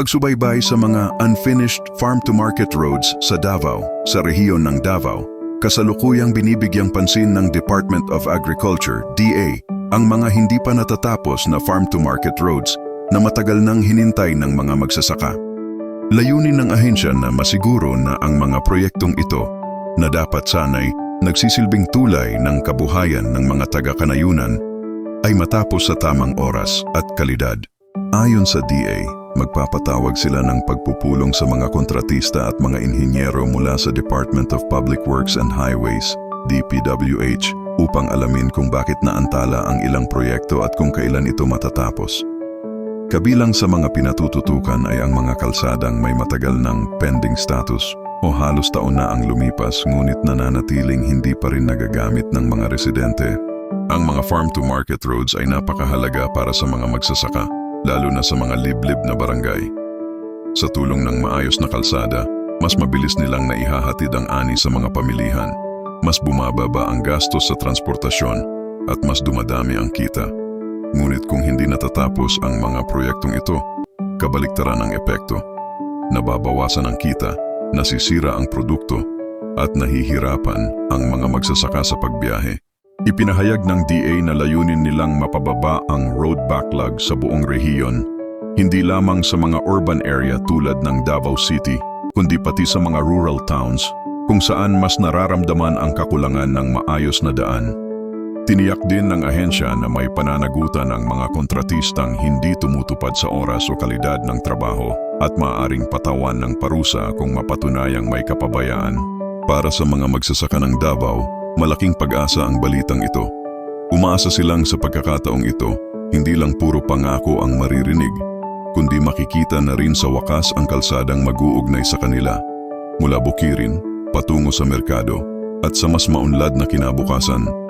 Pagsubaybay sa mga unfinished farm-to-market roads sa Davao, sa rehiyon ng Davao, kasalukuyang binibigyang pansin ng Department of Agriculture, DA, ang mga hindi pa natatapos na farm-to-market roads na matagal nang hinintay ng mga magsasaka. Layunin ng ahensya na masiguro na ang mga proyektong ito na dapat sanay nagsisilbing tulay ng kabuhayan ng mga taga-kanayunan ay matapos sa tamang oras at kalidad. Ayon sa DA, magpapatawag sila ng pagpupulong sa mga kontratista at mga inhinyero mula sa Department of Public Works and Highways, DPWH, upang alamin kung bakit naantala ang ilang proyekto at kung kailan ito matatapos. Kabilang sa mga pinatututukan ay ang mga kalsadang may matagal ng pending status o halos taon na ang lumipas ngunit nananatiling hindi pa rin nagagamit ng mga residente. Ang mga farm-to-market roads ay napakahalaga para sa mga magsasaka, lalo na sa mga liblib na barangay. Sa tulong ng maayos na kalsada, mas mabilis nilang naihahatid ang ani sa mga pamilihan, mas bumababa ang gastos sa transportasyon, at mas dumadami ang kita. Ngunit kung hindi natatapos ang mga proyektong ito, kabaliktaran ang epekto. Nababawasan ang kita, nasisira ang produkto, at nahihirapan ang mga magsasaka sa pagbiyahe. Ipinahayag ng DA na layunin nilang mapababa ang road backlog sa buong rehiyon, hindi lamang sa mga urban area tulad ng Davao City, kundi pati sa mga rural towns kung saan mas nararamdaman ang kakulangan ng maayos na daan. Tiniyak din ng ahensya na may pananagutan ang mga kontratistang hindi tumutupad sa oras o kalidad ng trabaho at maaaring patawan ng parusa kung mapatunayang may kapabayaan. Para sa mga magsasaka ng Davao, malaking pag-asa ang balitang ito. Umaasa silang sa pagkakataong ito, hindi lang puro pangako ang maririnig, kundi makikita na rin sa wakas ang kalsadang mag-uugnay sa kanila. Mula bukirin, patungo sa merkado, at sa mas maunlad na kinabukasan